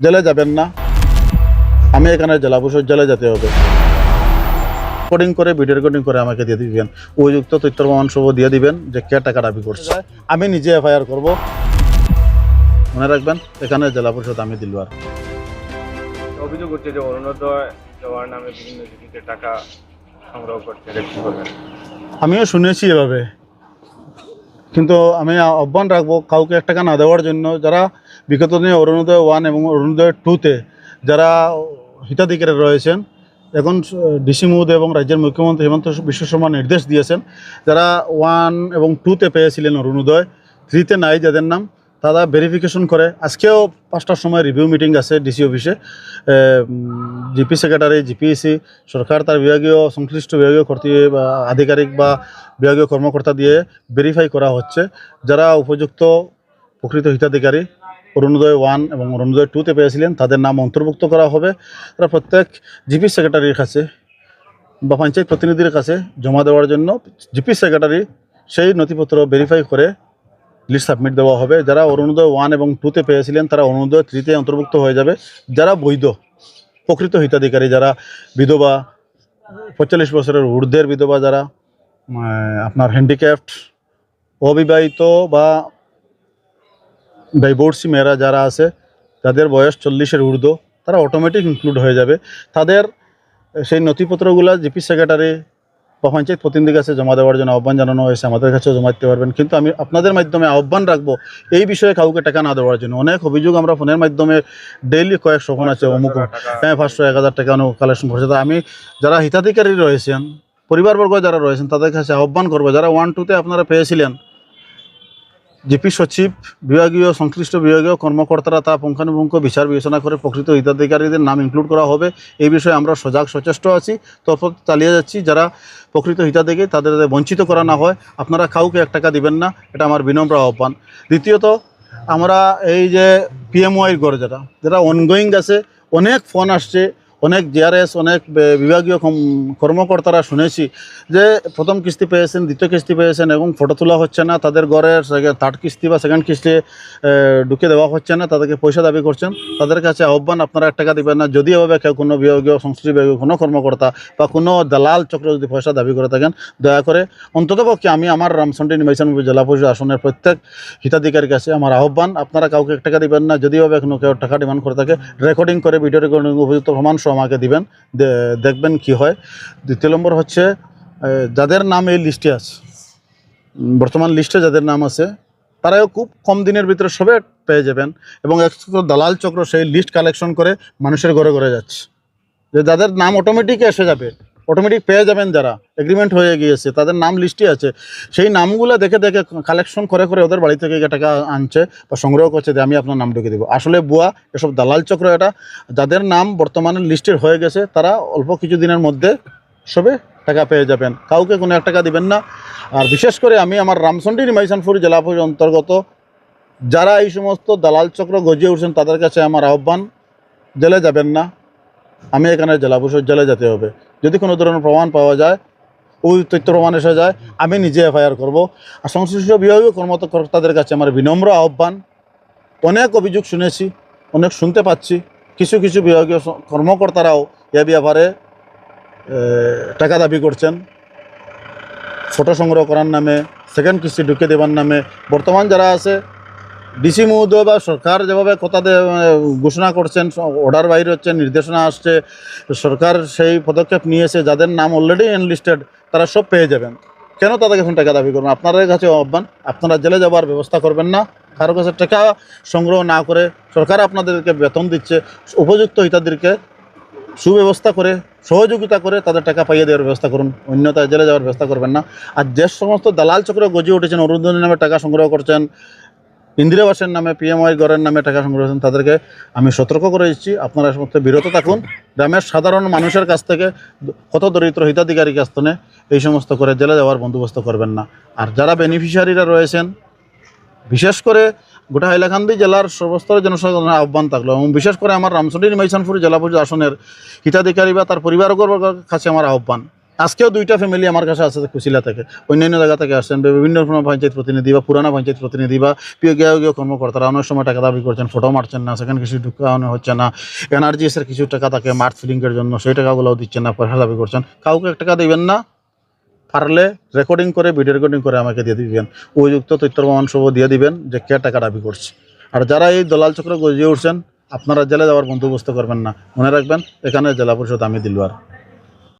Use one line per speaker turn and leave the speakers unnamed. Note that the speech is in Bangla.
জেলে যাবেন না। আমি এখানে জেলা পরিষদ জেলে যেতে হবে। রেকর্ডিং করে ভিডিও রেকর্ডিং করে আমাকে দিয়ে দিবেন। উপযুক্ত তথ্য প্রমাণ সহ দিয়ে দিবেন যে কে টাকা দাবি করছে। আমি নিজে এফআইআর করব। মনে রাখবেন এখানে জেলা পরিষদ আমি দিলবার
অভিযোগ হচ্ছে যে অরুণোদয় দেওয়ার নামে বিভিন্ন টাকা সংগ্রহ করছে
আমিও শুনেছি এভাবে। কিন্তু আমি আহ্বান রাখব কাউকে এক টাকা না দেওয়ার জন্য যারা বিগত দিনে অরুণোদয় ওয়ান এবং অরুণোদয় টুতে যারা হিতাধিকারী রয়েছেন, এখন ডিসি মহোদয় এবং রাজ্যের মুখ্যমন্ত্রী হেমন্ত বিশ্ব শর্মা নির্দেশ দিয়েছেন, যারা ওয়ান এবং টুতে পেয়েছিলেন অরুণোদয় থ্রিতে নাই যাদের নাম তারা ভেরিফিকেশন করে। আজকেও পাঁচটার সময় রিভিউ মিটিং আছে ডিসি অফিসে জিপি সেক্রেটারি জিপিএসি সরকার তার বিভাগীয়, সংশ্লিষ্ট বিভাগীয় কর্তৃ আধিকারিক বা বিভাগীয় কর্মকর্তা দিয়ে ভেরিফাই করা হচ্ছে। যারা উপযুক্ত প্রকৃত হিতাধিকারী, অরুণোদয় ওয়ান এবং অরুণোদয় টুতে পেয়েছিলেন, তাদের নাম অন্তর্ভুক্ত করা হবে। তারা প্রত্যেক জিপি সেক্রেটারির কাছে বা পঞ্চায়েত প্রতিনিধির কাছে জমা দেওয়ার জন্য জিপি সেক্রেটারি সেই নথিপত্র ভেরিফাই করে লিস্ট সাবমিট দেওয়া হবে। যারা অরুণোদয় ওয়ান এবং টুতে পেয়েছিলেন, তারা অরুণোদয় থ্রিতে অন্তর্ভুক্ত হয়ে যাবে। যারা বৈধ, প্রকৃত হিতাধিকারী যারা, বিধবা, পঁয়তাল্লিশ বছরের ঊর্ধ্বের বিধবা যারা আপনার হ্যান্ডিক্যাপ্ট অবিবাহিত বা ডাইভোর্সি মেয়েরা যারা আছে, যাদের বয়স চল্লিশের ঊর্ধ্ব, তারা অটোমেটিক ইনক্লুড হয়ে যাবে। তাদের সেই নথিপত্রগুলো জিপি সেক্রেটারি বা পঞ্চায়েত প্রতিনিধির কাছে জমা দেওয়ার জন্য আহ্বান জানানো হয়েছে। আমাদের কাছেও জমা দিতে পারবেন। কিন্তু আমি আপনাদের মাধ্যমে আহ্বান রাখব এই বিষয়ে কাউকে টাকা না দেওয়ার জন্য। অনেক অভিযোগ আমরা ফোনের মাধ্যমে ডেইলি কয়েকশো ফোন আছে অমুক হ্যাঁ পাঁচশো এক হাজার টাকা কালেকশন করছে। তা আমি যারা হিতাধিকারী রয়েছেন পরিবারবর্গ যারা রয়েছেন তাদের কাছে আহ্বান করব যারা ওয়ান টুতে আপনারা পেয়েছিলেন জিপি সচিব, বিভাগীয়, সংশ্লিষ্ট বিভাগীয় কর্মকর্তারা তা পুঙ্খানুপুঙ্খ বিচার বিবেচনা করে প্রকৃত হিতাধিকারীদের নাম ইনক্লুড করা হবে। এই বিষয়ে আমরা সজাগ সচেষ্ট আছি, তৎপর চালিয়ে যাচ্ছি। যারা প্রকৃত হিতাধিকারী, তাদের বঞ্চিত করা না হয়। আপনারা কাউকে এক টাকা দিবেন না, এটা আমার বিনম্র আহ্বান। দ্বিতীয়ত, আমরা এই যে পিএমওয়াই করে যেটা যেটা অনগোয়িং আছে, অনেক ফোন আসছে। অনেক জিআরএস অনেক বিভাগীয় কর্মকর্তারা শুনেছি যে প্রথম কিস্তি পেয়েছেন, দ্বিতীয় কিস্তি পেয়েছেন এবং ফটো তোলা হচ্ছে না, তাদের ঘরের থার্ড কিস্তি বা সেকেন্ড কিস্তি ঢুকে দেওয়া হচ্ছে না, তাদেরকে পয়সা দাবি করছেন। তাদের কাছে আহ্বান, আপনারা এক টাকা দিবেন না, যদি এভাবে কেউ কোনো বিভাগীয়, সংশ্লিষ্ট বিভাগীয়, কোনো কর্মকর্তা বা কোনো দালাল চক্র যদি পয়সা দাবি করে থাকেন, দয়া করে অন্ততপক্ষে আমি আমার রামসন্ডি নির্বাচন জেলা পরিষদ আসনের প্রত্যেক হিতাধিকারীর কাছে আমার আহ্বান, আপনারা কাউকে এক টাকা দিবেন না, যদি এভাবে কোনো কেউ টাকা ডিমান্ড করে থাকে রেকর্ডিং করে ভিডিও রেকর্ডিং উপযুক্ত প্রমাণ সহ আমাকে দিবেন দেখবেন কি হয়। দ্বিতীয় নম্বর হচ্ছে যাদের নাম এই লিস্টে আছে বর্তমান লিস্টে যাদের নাম আছে, তারাও খুব কম দিনের ভিতরে সবে পেয়ে যাবেন এবং এক দালাল চক্র সেই লিস্ট কালেকশন করে মানুষের ঘরে ঘরে যাচ্ছে। যে যাদের নাম অটোমেটিক এসে যাবে অটোমেটিক পেয়ে যাবেন যারা। এগ্রিমেন্ট হয়ে গিয়েছে, তাদের নাম লিস্টই আছে। সেই নামগুলো দেখে দেখে কালেকশন করে করে ওদের বাড়ি থেকে টাকা আনছে বা সংগ্রহ করছে যে আমি আপনার নাম ঢুকে দেবো। আসলে বুয়া, এসব দালাল চক্র এটা। যাদের নাম বর্তমানে লিস্টের হয়ে গেছে, তারা অল্প কিছু দিনের মধ্যে সবে টাকা পেয়ে যাবেন। কাউকে কোনো এক টাকা দিবেন না। আর বিশেষ করে আমি আমার রামসন্ডি নিমাইসানপুর জেলা অন্তর্গত, যারা এই সমস্ত দালাল চক্র গজিয়ে উঠছেন, তাদের কাছে আমার আহ্বান, জেলে যাবেন না। আমি এখানে জেলা পরিষদ জেলে যেতে হবে। যদি কোনো ধরনের প্রমাণ পাওয়া যায়, ওই তথ্য প্রমাণ এসে যায়, আমি নিজে এফআইআর করব। আর সংশ্লিষ্ট বিভাগীয় কর্মকর্তাদের কাছে আমার বিনম্র আহ্বান। অনেক অভিযোগ শুনেছি, অনেক শুনতে পাচ্ছি। কিছু কিছু বিভাগীয় কর্মকর্তারাও এ ব্যাপারে টাকা দাবি করছেন। ফটো সংগ্রহ করার নামে সেকেন্ড কিস্তি ঢুকে দেওয়ার নামে। বর্তমান যারা আছে ডিসি মহোদয় বা সরকার যেভাবে কথা ঘোষণা করছেন অর্ডার বাইরে হচ্ছে, নির্দেশনা আসছে, সরকার সেই পদক্ষেপ নিয়েছে, যাদের নাম অলরেডি এনলিস্টেড তারা সব পেয়ে যাবেন। কেন তাদেরকে এখন টাকা দাবি করবেন? আপনাদের কাছে আহ্বান, আপনারা জেলে যাওয়ার ব্যবস্থা করবেন না। কারও কাছে টাকা সংগ্রহ না করে সরকার আপনাদেরকে বেতন দিচ্ছে, উপযুক্ত হিতাদেরকে সুব্যবস্থা করে, সহযোগিতা করে তাদের টাকা পাইয়ে দেওয়ার ব্যবস্থা করুন। অন্যথায় জেলে যাওয়ার ব্যবস্থা করবেন না। আর যে সমস্ত দালাল চক্র গজিয়ে উঠেছেন অরুণোদয় নামে টাকা সংগ্রহ করছেন ইন্দিরাবাসের নামে পিএমআই গড়ের নামে টাকা সংগ্রহ করছেন, তাদেরকে আমি সতর্ক করে দিচ্ছি। আপনারা মধ্যে বিরত থাকুন। গ্রামের সাধারণ মানুষের কাছ থেকে কত দরিদ্র হিতাধিকারী কাছ থেকে এই সমস্ত করে জেলে যাওয়ার বন্দোবস্ত করবেন না। আর যারা বেনিফিশিয়ারিরা রয়েছেন, বিশেষ করে গোটা হাইলাকান্দি জেলার সর্বস্তরের জনসাধারণের আহ্বান থাকল এবং বিশেষ করে আমার রামসন্ডি নিমাইসানপুর জেলা পরিষদ আসনের হিতাধিকারী বা তার পরিবারবর্গের কাছে আমার আহ্বান। আজকেও দুইটা ফ্যামিলি আমার কাছে আছে, কুশিলা থেকে। অন্যান্য জায়গা থেকে আসছেন বিভিন্ন কোনো পঞ্চায়েত প্রতিনিধি বা পুরানা পঞ্চায়েত প্রতিনিধি বা প্রিয় কর্মকর্তারা অনেক সময় টাকা দাবি করছেন ফটো মারছেন না, সেখানে কিছু ঢুকানো হচ্ছে না। এনার্জিএসের কিছু টাকা তাকে মার্চ ফিলিংয়ের জন্য, সেই টাকাগুলোও দিচ্ছেন না, পয়সা দাবি করছেন। কাউকে এক টাকা দিবেন না, পারলে রেকর্ডিং করে ভিডিও রেকর্ডিং করে আমাকে দিয়ে দিবেন। উপযুক্ত তথ্য প্রমাণ সহ দিয়ে দিবেন যে কে টাকা দাবি করছে। আর যারা এই দলাল চক্র গজিয়ে উঠছেন, আপনারা জেলে যাওয়ার বন্দোবস্ত করবেন না। মনে রাখবেন, এখানে জেলা পরিষদ আমি দিলবার